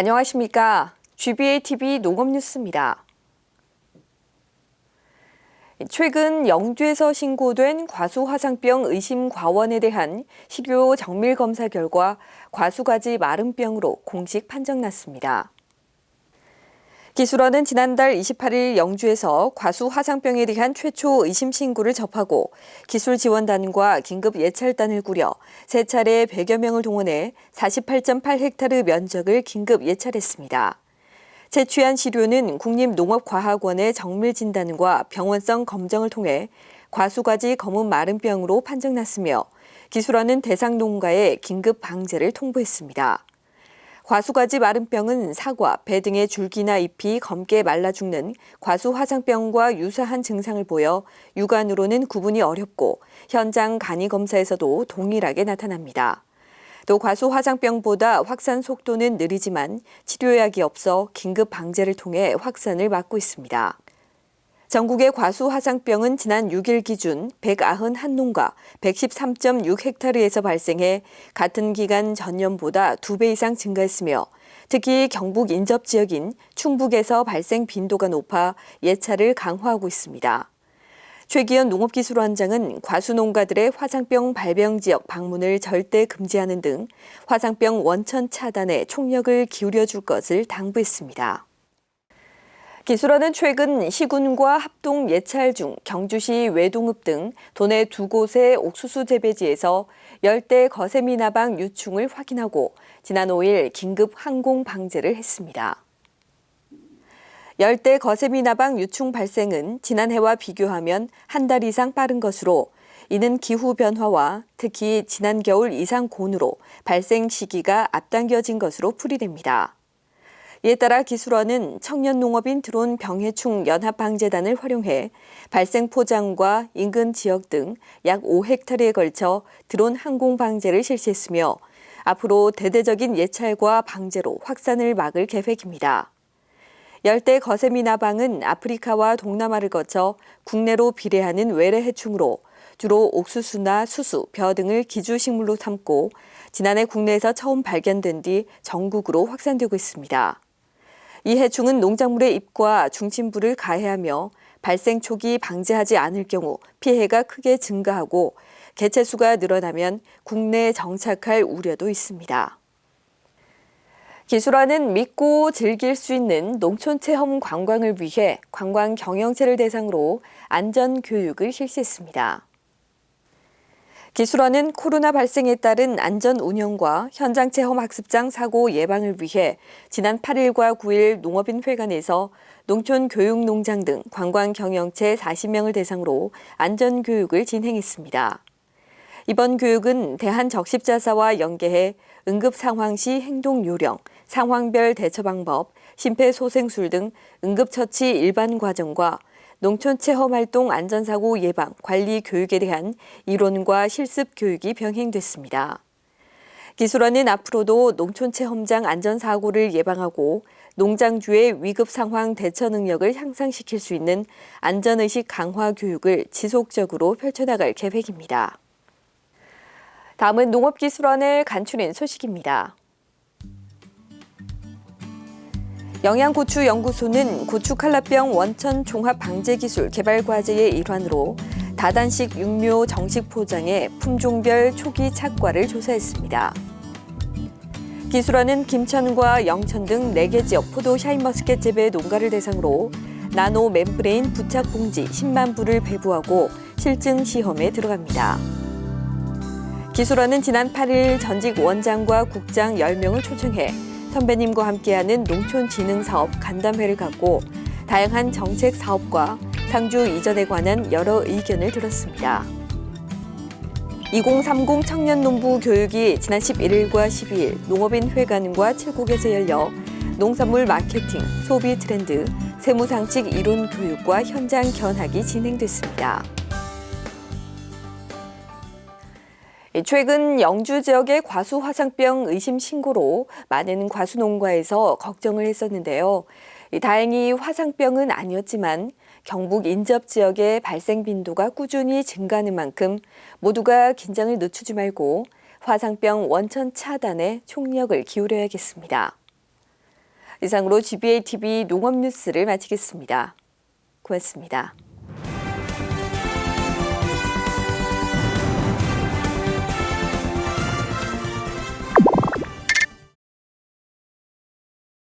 안녕하십니까. GBA TV 농업뉴스입니다. 최근 영주에서 신고된 과수화상병 의심 과원에 대한 식료 정밀 검사 결과 과수가지 마름병으로 공식 판정났습니다. 기술원은 지난달 28일 영주에서 과수 화상병에 대한 최초 의심 신고를 접하고 기술 지원단과 긴급 예찰단을 꾸려 세 차례 100여 명을 동원해 48.8헥타르 면적을 긴급 예찰했습니다. 채취한 시료는 국립농업과학원의 정밀 진단과 병원성 검정을 통해 과수가지 검은 마름병으로 판정났으며 기술원은 대상 농가에 긴급 방제를 통보했습니다. 과수가지 마름병은 사과, 배 등의 줄기나 잎이 검게 말라 죽는 과수 화상병과 유사한 증상을 보여 육안으로는 구분이 어렵고 현장 간이 검사에서도 동일하게 나타납니다. 또 과수 화상병보다 확산 속도는 느리지만 치료약이 없어 긴급 방제를 통해 확산을 막고 있습니다. 전국의 과수 화상병은 지난 6일 기준 191농가 113.6헥타르에서 발생해 같은 기간 전년보다 2배 이상 증가했으며 특히 경북 인접 지역인 충북에서 발생 빈도가 높아 예찰을 강화하고 있습니다. 최기현 농업기술원장은 과수농가들의 화상병 발병 지역 방문을 절대 금지하는 등 화상병 원천 차단에 총력을 기울여 줄 것을 당부했습니다. 기술원은 최근 시군과 합동 예찰 중 경주시 외동읍 등 도내 두 곳의 옥수수 재배지에서 열대 거세미나방 유충을 확인하고 지난 5일 긴급 항공 방제를 했습니다. 열대 거세미나방 유충 발생은 지난해와 비교하면 한 달 이상 빠른 것으로 이는 기후 변화와 특히 지난 겨울 이상 고온으로 발생 시기가 앞당겨진 것으로 풀이됩니다. 이에 따라 기술원은 청년 농업인 드론 병해충 연합방재단을 활용해 발생 포장과 인근 지역 등 약 5헥타르에 걸쳐 드론 항공 방제를 실시했으며 앞으로 대대적인 예찰과 방제로 확산을 막을 계획입니다. 열대 거세미나방은 아프리카와 동남아를 거쳐 국내로 비례하는 외래 해충으로 주로 옥수수나 수수, 벼 등을 기주식물로 삼고 지난해 국내에서 처음 발견된 뒤 전국으로 확산되고 있습니다. 이 해충은 농작물의 잎과 중심부를 가해하며 발생 초기 방제하지 않을 경우 피해가 크게 증가하고 개체 수가 늘어나면 국내에 정착할 우려도 있습니다. 기술화는 믿고 즐길 수 있는 농촌 체험 관광을 위해 관광 경영체를 대상으로 안전 교육을 실시했습니다. 기술원은 코로나 발생에 따른 안전 운영과 현장 체험 학습장 사고 예방을 위해 지난 8일과 9일 농업인 회관에서 농촌 교육 농장 등 관광 경영체 40명을 대상으로 안전 교육을 진행했습니다. 이번 교육은 대한적십자사와 연계해 응급 상황 시 행동 요령, 상황별 대처 방법, 심폐소생술 등 응급처치 일반 과정과 농촌 체험 활동 안전사고 예방, 관리 교육에 대한 이론과 실습 교육이 병행됐습니다. 기술원은 앞으로도 농촌 체험장 안전사고를 예방하고 농장주의 위급 상황 대처 능력을 향상시킬 수 있는 안전의식 강화 교육을 지속적으로 펼쳐나갈 계획입니다. 다음은 농업기술원을 간추린 소식입니다. 영양고추연구소는 고추칼라병 원천 종합 방제 기술 개발 과제의 일환으로 다단식 육묘 정식 포장의 품종별 초기 착과를 조사했습니다. 기술원은 김천과 영천 등 4개 지역 포도 샤인머스켓 재배 농가를 대상으로 나노 멤브레인 부착 봉지 10만 부를 배부하고 실증 시험에 들어갑니다. 기술원은 지난 8일 전직 원장과 국장 10명을 초청해 선배님과 함께하는 농촌 진흥 사업 간담회를 갖고 다양한 정책 사업과 상주 이전에 관한 여러 의견을 들었습니다. 2030 청년 농부 교육이 지난 11일과 12일 농업인 회관과 칠곡에서 열려 농산물 마케팅, 소비 트렌드, 세무상식 이론 교육과 현장 견학이 진행됐습니다. 최근 영주 지역의 과수 화상병 의심 신고로 많은 과수 농가에서 걱정을 했었는데요. 다행히 화상병은 아니었지만 경북 인접 지역의 발생 빈도가 꾸준히 증가하는 만큼 모두가 긴장을 늦추지 말고 화상병 원천 차단에 총력을 기울여야겠습니다. 이상으로 GBA TV 농업 뉴스를 마치겠습니다. 고맙습니다.